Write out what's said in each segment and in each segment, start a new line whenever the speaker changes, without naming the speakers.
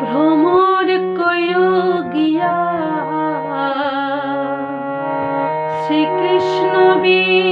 ভ্রমর গিয়া শ্রীকৃষ্ণ বি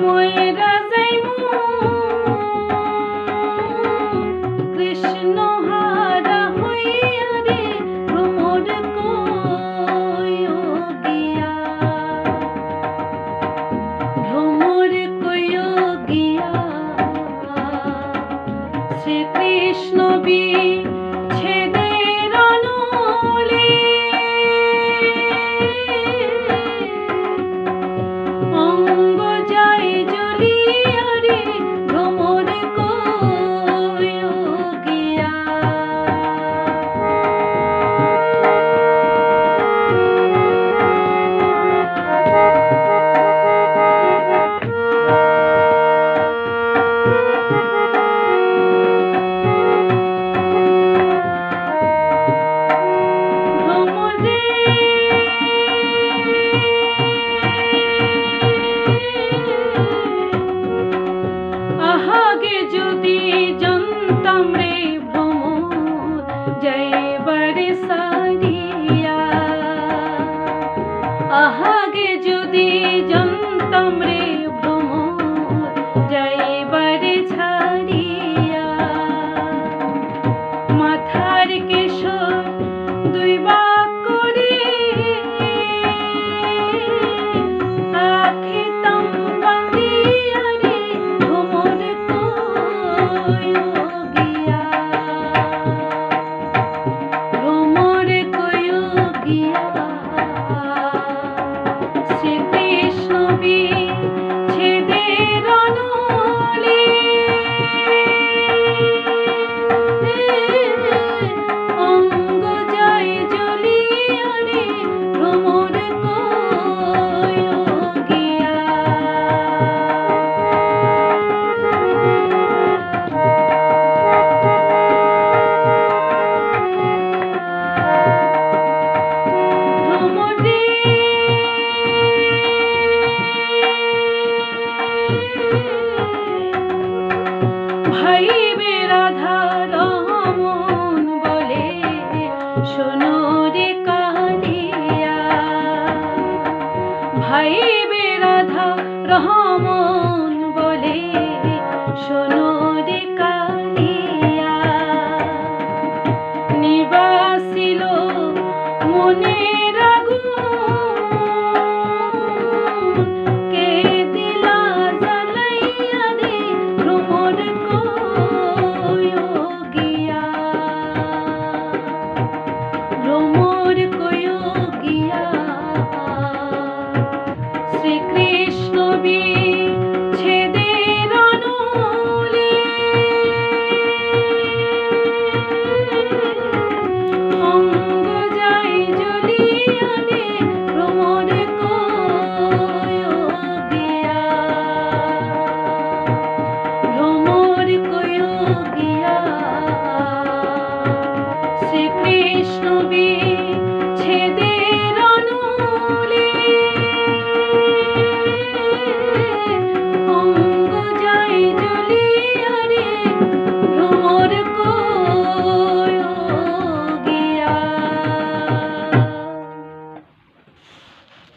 ময়রা ভাইবে রাধা রহমন বলে শোনো রে কালিয়া। নিবাসিল মনে